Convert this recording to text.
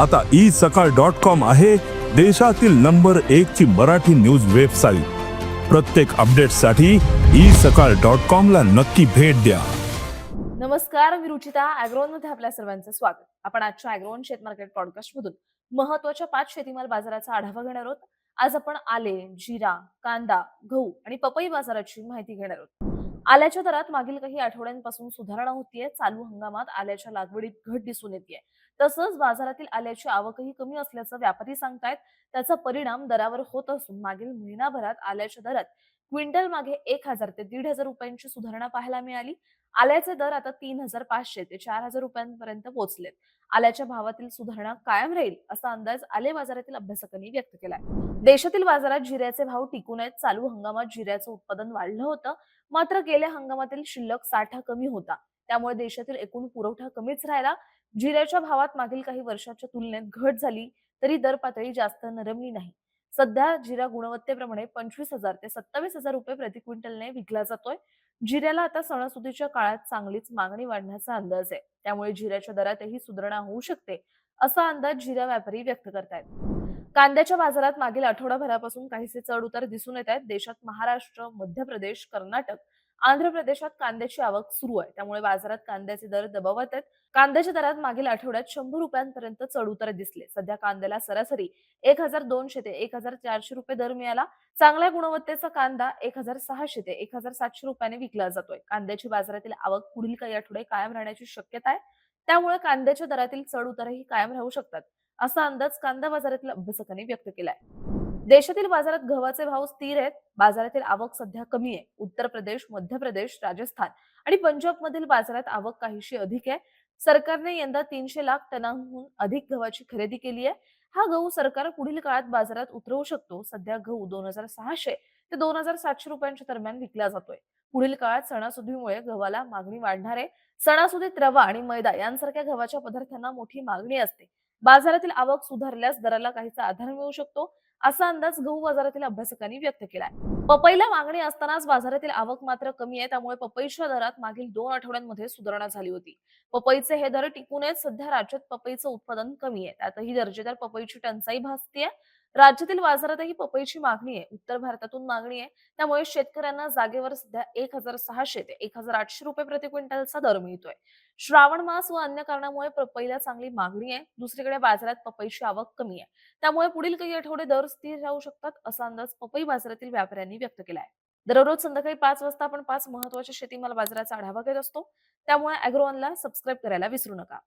आता ई सकाळ dot com आहे देशातील नंबर एक ची मराठी न्यूज वेबसाईट. प्रत्येक अपडेटसाठी ई सकाळ डॉट कॉम ला नक्की भेट द्या. नमस्कार मी रुचिता. अॅग्रोनमध्ये आपल्या सर्वांचं स्वागत. आपण आजच्या अॅग्रोन शेत मार्केट पॉडकास्ट मधून महत्त्वाच्या पाच शेतीमाल बाजाराचा आढावा घेणार आहोत. आज आपण आले जिरा कांदा गहू आणि पपई बाजाराची माहिती घेणार आहोत. आल्याच्या दरात मागील काही आठवड्यांपासून सुधारणा होतीये. चालू हंगामात आल्याच्या लागवडीत घट दिसून येते तसंच बाजारातील आल्याची आवकही कमी असल्याचं व्यापारी सांगतायत त्याचा परिणाम दरावर होत असून मागील महिनाभरात आल्याच्या दरात क्विंटल मागे एक हजार ते दीड हजार रुपयांची सुधारणा पाहायला मिळाली. आल्याचे दर आता तीन हजार पाचशे ते चार हजार रुपयांपर्यंत पोहोचलेत आल्याच्या भावातील सुधारणा कायम राहील असा अंदाज आले बाजारातील अभ्यासकांनी व्यक्त केलाय. देशातील बाजारात जिऱ्याचे भाव टिकून आहेत. चालू हंगामात जिऱ्याचं उत्पादन वाढलं होतं. मात्र गेल्या हंगामातील शिल्लक साठा कमी होता. त्यामुळे देशातील एकूण पुरवठा कमीच राहिला. जिऱ्याच्या भावात मागील काही वर्षाच्या तुलनेत घट झाली तरी दर पातळी जास्त नरमली नाही. सध्या जिरा गुणवत्तेप्रमाणे पंचवीस हजार ते सत्तावीस हजार रुपये प्रति क्विंटलने विकला जातोय. जिऱ्याला आता सणासुदीच्या काळात चांगलीच मागणी वाढण्याचा अंदाज आहे. त्यामुळे जिऱ्याच्या दरातही सुधारणा होऊ शकते असा अंदाज जिरा व्यापारी व्यक्त करतायत. कांद्याच्या बाजारात मागील आठवडाभरापासून काहीसे चढ उतार दिसून येत आहेत. देशात महाराष्ट्र मध्य प्रदेश कर्नाटक आंध्र प्रदेशात कांद्याची आवक सुरू आहे. त्यामुळे बाजारात कांद्याचे दर दबावत आहेत. कांद्याच्या दरात मागील आठवड्यात शंभर रुपयांपर्यंत चढ उतार दिसले. सध्या कांद्याला सरासरी एक हजार दोनशे ते एक हजार चारशे रुपये दर मिळाला. चांगल्या गुणवत्तेचा कांदा एक हजार सहाशे ते एक हजार सातशे रुपयाने विकला जातोय. कांद्याची बाजारातील आवक पुढील काही आठवडे कायम राहण्याची शक्यता आहे. त्यामुळे कांद्याच्या दरातील चढ उतारही कायम राहू शकतात असा अंदाज कांदा बाजारातील अभ्यासकांनी व्यक्त केलाय. देशातील बाजारात गव्हाचे भाव स्थिर आहेत. बाजारातील आवक सध्या कमी आहे. उत्तर प्रदेश मध्य प्रदेश राजस्थान आणि पंजाब मधील बाजारात आवक काहीशी अधिक आहे. सरकारने यंदा तीनशे लाख टनांहून अधिक गव्हाची खरेदी केली आहे. हा गहू सरकार पुढील काळात बाजारात उतरवू शकतो. सध्या गहू दोन हजार सहाशे ते दोन हजार सातशे रुपयांच्या दरम्यान विकला जातोय. पुढील काळात सणासुदीमुळे गव्हाला मागणी वाढणार आहे. सणासुदीत रवा आणि मैदा यांसारख्या गव्हाच्या पदार्थांना मोठी मागणी असते. बाजारातील आवक सुधारल्यास दराला काहीसा आधार मिळू शकतो असा अंदाज गहू बाजारातील अभ्यासकांनी व्यक्त केलाय. पपईला मागणी असतानाच बाजारातील आवक मात्र कमी आहे त्यामुळे पपईच्या दरात मागील दोन आठवड्यांमध्ये सुधारणा झाली होती. पपईचे हे दर टिकून आहेत सध्या राज्यात पपईचं उत्पादन कमी आहे. त्यातही दर्जेदार पपईची टंचाई भासते राज्यातील बाजारातही पपईची मागणी आहे. उत्तर भारतातून मागणी आहे. त्यामुळे शेतकऱ्यांना जागेवर सध्या एक हजार सहाशे ते एक हजार आठशे रुपये प्रति क्विंटलचा दर मिळतोय. श्रावण मास व अन्य कारणामुळे पपईला चांगली मागणी आहे. दुसरीकडे बाजारात पपईची आवक कमी आहे. त्यामुळे पुढील काही आठवडे दर स्थिर राहू शकतात असा अंदाज पपई बाजारातील व्यापाऱ्यांनी व्यक्त केला आहे दररोज संध्याकाळी पाच वाजता आपण पाच महत्त्वाच्या शेतीमाल बाजाराचा आढावा घेत असतो. त्यामुळे अॅग्रोवनला सबस्क्राईब करायला विसरू नका.